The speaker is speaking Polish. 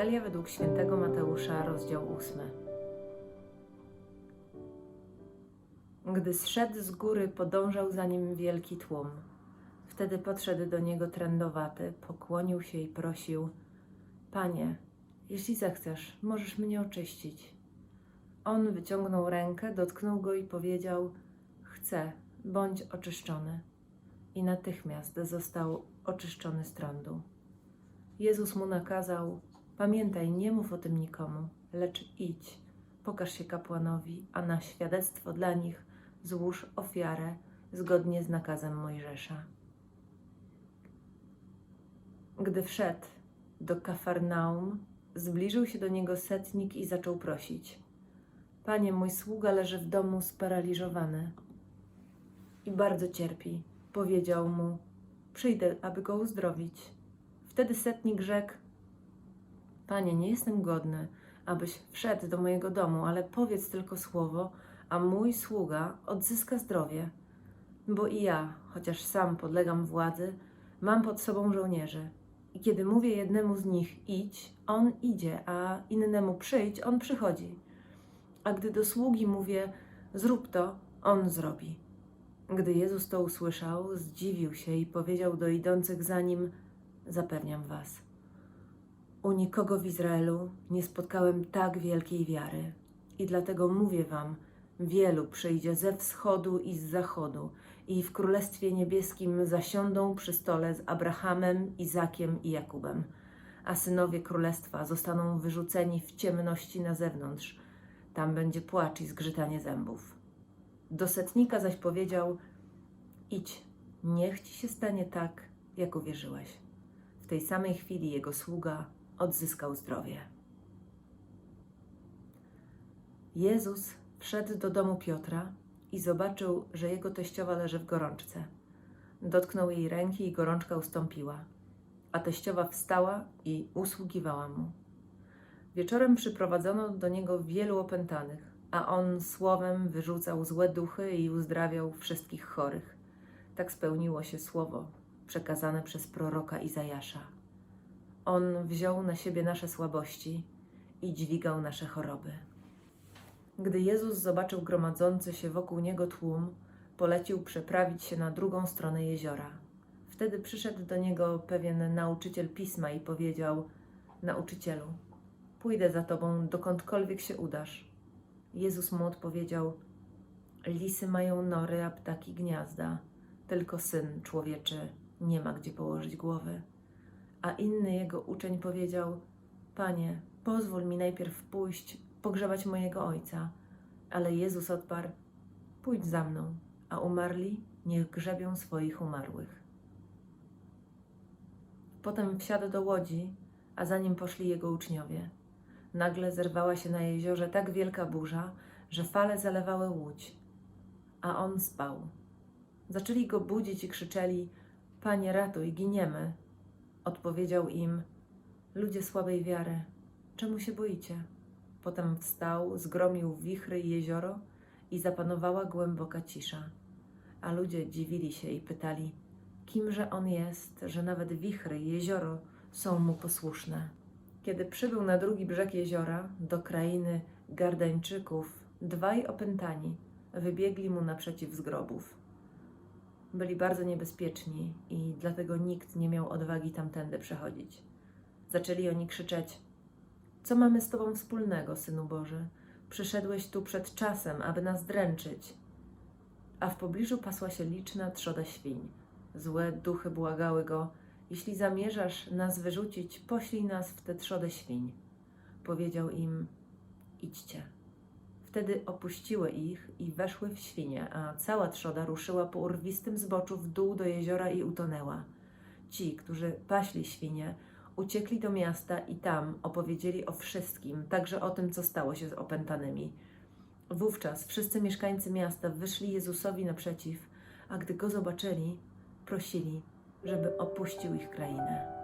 Ewangelia według świętego Mateusza, rozdział 8. Gdy zszedł z góry, podążał za nim wielki tłum. Wtedy podszedł do niego trędowaty, pokłonił się i prosił: Panie, jeśli zechcesz, możesz mnie oczyścić. On wyciągnął rękę, dotknął go i powiedział: Chcę, bądź oczyszczony. I natychmiast został oczyszczony z trądu. Jezus mu nakazał: Pamiętaj, nie mów o tym nikomu, lecz idź, pokaż się kapłanowi, a na świadectwo dla nich złóż ofiarę zgodnie z nakazem Mojżesza. Gdy wszedł do Kafarnaum, zbliżył się do niego setnik i zaczął prosić: Panie, mój sługa leży w domu sparaliżowany i bardzo cierpi. Powiedział mu: Przyjdę, aby go uzdrowić. Wtedy setnik rzekł: Panie, nie jestem godny, abyś wszedł do mojego domu, ale powiedz tylko słowo, a mój sługa odzyska zdrowie. Bo i ja, chociaż sam podlegam władzy, mam pod sobą żołnierzy. I kiedy mówię jednemu z nich idź, on idzie, a innemu przyjdź, on przychodzi. A gdy do sługi mówię zrób to, on zrobi. Gdy Jezus to usłyszał, zdziwił się i powiedział do idących za nim: Zapewniam was, u nikogo w Izraelu nie spotkałem tak wielkiej wiary. I dlatego mówię wam: wielu przyjdzie ze wschodu i z zachodu, i w Królestwie Niebieskim zasiądą przy stole z Abrahamem, Izakiem i Jakubem, a synowie królestwa zostaną wyrzuceni w ciemności na zewnątrz. Tam będzie płacz i zgrzytanie zębów. Do setnika zaś powiedział: Idź, niech ci się stanie tak, jak uwierzyłeś. W tej samej chwili jego sługa odzyskał zdrowie. Jezus wszedł do domu Piotra i zobaczył, że jego teściowa leży w gorączce. Dotknął jej ręki i gorączka ustąpiła, a teściowa wstała i usługiwała mu. Wieczorem przyprowadzono do niego wielu opętanych, a on słowem wyrzucał złe duchy i uzdrawiał wszystkich chorych. Tak spełniło się słowo przekazane przez proroka Izajasza. On wziął na siebie nasze słabości i dźwigał nasze choroby. Gdy Jezus zobaczył gromadzący się wokół niego tłum, polecił przeprawić się na drugą stronę jeziora. Wtedy przyszedł do niego pewien nauczyciel pisma i powiedział: Nauczycielu, pójdę za tobą dokądkolwiek się udasz. Jezus mu odpowiedział: Lisy mają nory, a ptaki gniazda, tylko syn człowieczy nie ma gdzie położyć głowy. A inny jego uczeń powiedział: Panie, pozwól mi najpierw pójść pogrzebać mojego ojca. Ale Jezus odparł: Pójdź za mną, a umarli niech grzebią swoich umarłych. Potem wsiadł do łodzi, a za nim poszli jego uczniowie. Nagle zerwała się na jeziorze tak wielka burza, że fale zalewały łódź, a on spał. Zaczęli go budzić i krzyczeli: Panie, ratuj, giniemy. Odpowiedział im: Ludzie słabej wiary, czemu się boicie? Potem wstał, zgromił wichry i jezioro i zapanowała głęboka cisza. A ludzie dziwili się i pytali: Kimże on jest, że nawet wichry i jezioro są mu posłuszne? Kiedy przybył na drugi brzeg jeziora, do krainy Gardańczyków, dwaj opętani wybiegli mu naprzeciw z grobów. Byli bardzo niebezpieczni i dlatego nikt nie miał odwagi tamtędy przechodzić. Zaczęli oni krzyczeć: Co mamy z Tobą wspólnego, synu Boży? Przyszedłeś tu przed czasem, aby nas dręczyć. A w pobliżu pasła się liczna trzoda świń. Złe duchy błagały go: Jeśli zamierzasz nas wyrzucić, poślij nas w tę trzodę świń. Powiedział im: Idźcie. Wtedy opuściły ich i weszły w świnie, a cała trzoda ruszyła po urwistym zboczu w dół do jeziora i utonęła. Ci, którzy paśli świnie, uciekli do miasta i tam opowiedzieli o wszystkim, także o tym, co stało się z opętanymi. Wówczas wszyscy mieszkańcy miasta wyszli Jezusowi naprzeciw, a gdy go zobaczyli, prosili, żeby opuścił ich krainę.